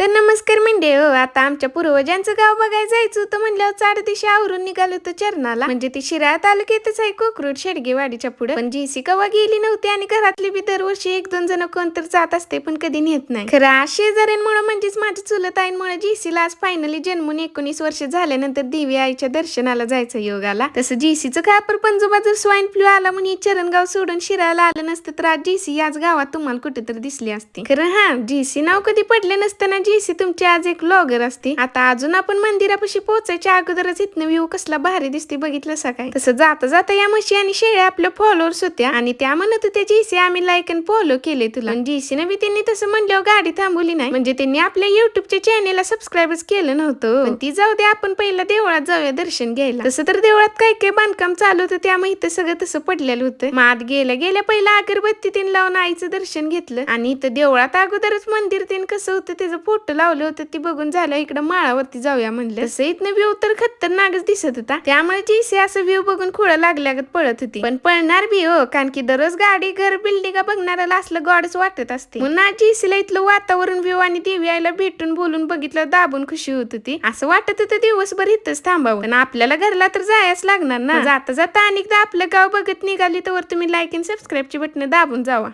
तर नमस्कार म्हणजे हो आता आमच्या पूर्वजांचं गाव बघायला जायचं होतं म्हणल्यावर चार दिवशी आवरून निघालो होतो चरणाला. म्हणजे ती शिराळ तालुक्यातच आहे कोकरूड शेडगेवाडीच्या पुढे. पण जीसी कवा गेली नव्हती आणि घरातली बी दरवर्षी एक दोन जण कोण तर जात असते पण कधी नेत नाही. खरं आज शेजाऱ्यांमुळे म्हणजेच माझ्या चुलत आईंमुळे जीसीला आज फायनली जन्मून एकोणीस वर्ष झाल्यानंतर देवी आईच्या दर्शनाला जायचं योगाला. तसं जीसीचं खापर पंजोबा जर स्वाईन फ्लू आला म्हणून चरणगाव सोडून शिरायला आलं नसतं तर आज जीसी याच गावात तुम्हाला कुठेतरी दिसली असती. खरं हा जीसी नाव कधी पडले नसताना म्हणजे जेसी तुमची आज एक ब्लॉगर असते. आता अजून आपण मंदिरापाशी पोहोचायच्या अगोदरच इथनं व्ह्यू कसला भारी दिसते बघितलं सकाळी. तसं जाता जाता या म्हशी आणि शेळ्या आपल्या फॉलोअर्स होत्या आणि त्या म्हणत होत्या जेसी आम्ही लाईक आणि फॉलो केले तुला. म्हणजे जेसी बी त्यांनी तसं म्हणल्यावर गाडी थांबवली नाही. म्हणजे त्यांनी आपल्या युट्यूबच्या चॅनेलला सबस्क्राईबच केलं नव्हतं. ती जाऊ दे आपण पहिला देवळात जाऊया दर्शन घ्यायला. तसं तर देवळात काय काय बांधकाम चालू होतं त्यामुळे इथं सगळं तसं पडलेलं होतं. मग आत गेल्या गेल्या पहिला अगरबत्ती तीन लावून आईचं दर्शन घेतलं. आणि इथं देवळात अगोदरच मंदिर तीन कसं होतं त्याचं फोटो लावलं होतं ती बघून झालं इकडं माळावरती जाऊया म्हणलं. तसं इथनं व्ह्यू तर खतरनाकच दिसत होता. त्यामुळे जीसी असं व्ह्यू बघून खोळं लागल्यागत पळत होती. पण पळणार बी हो कारण की दररोज गाडी घर बिल्डिंग बघणाऱ्याला असलं गॉडच वाटत असते. म्हणून आज जीसीला इथलं वातावरण व्ह्यू आणि देवी आईला भेटून बोलून बघितलं दाबून खुशी होत होती. असं वाटत होतं दिवसभर इथंच थांबावं. पण आपल्याला घरला तर जायच लागणार ना. जाता जाता अनेकदा आपलं गाव बघत निघाली तर तुम्ही लाईक आणि सबस्क्राईबची बटन दाबून जावा.